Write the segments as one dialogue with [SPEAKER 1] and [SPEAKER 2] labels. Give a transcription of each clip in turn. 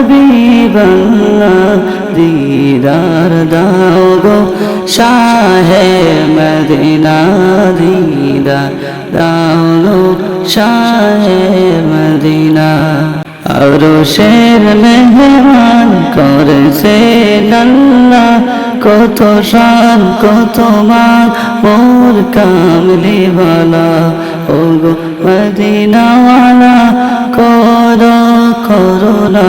[SPEAKER 1] হাবিবাল্লাহ, দিদার দাও গো শাহে মদিনা, দিদার দাও গো শাহে মদিনা। আর শের মেহমান করেছে লাল্লা, কত শান, কত মান মোর কামলি বালা। ও গো মদিনাওয়ালা, করো করোনা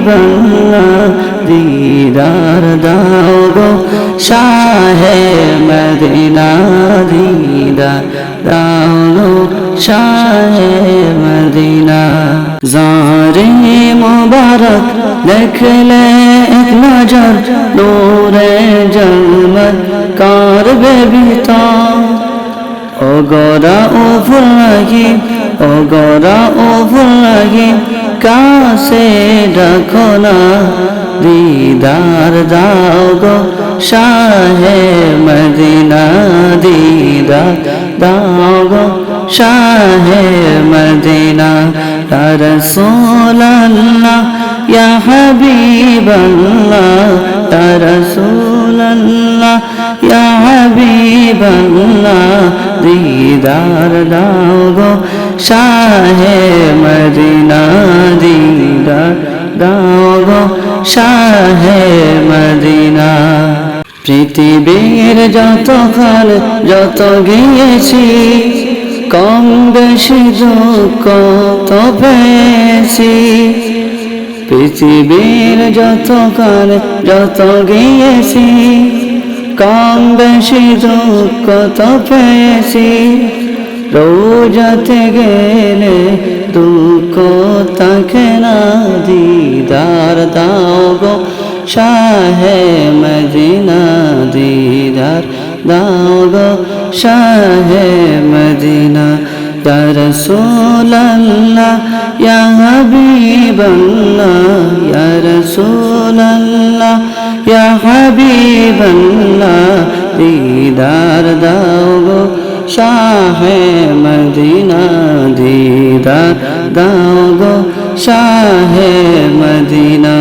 [SPEAKER 1] হাবিবাল্লাহ দিদার দাও গো, শাহে মদিনা দিদার দাও গো, শাহে মদিনা। জারে মুবারক দেখলে এক নজর, নূরে জলমত করবে ভিতর। ও গোরা ও ফুলাগি ও গোরা ও ফুলাগি কাছে রাখো না। দিদার দাও গো শাহে মদিনা। দিদার দাও গো শাহে মদিনা। রসোল্লাহ ইয়া হাবিবাল্লাহ। রসোল্লাহ ইয়া হাবিবাল্লাহ। দিদার দাও গো শাহে মদিনা। দাও শাহে মদিনা। পৃথিবীর যত খাল, যত গিয়েছি, কম বেশি দুঃখ তো পেয়েছি। পৃথিবীর যত কাল যত গিয়েছি, কম বেশি দুঃখ তো পেয়েছি। রোজাতে গেলে দুঃখ তাকে না দিদার দাও গো শাহে মদিনা দিদার। দাও গো শাহে মদিনা রসোল্লা হবিবল্লা রসোল্লা হবিবল্লা দিদার দাও গো শাহ মদিনা দিদার। দাও গো শাহ মদিনা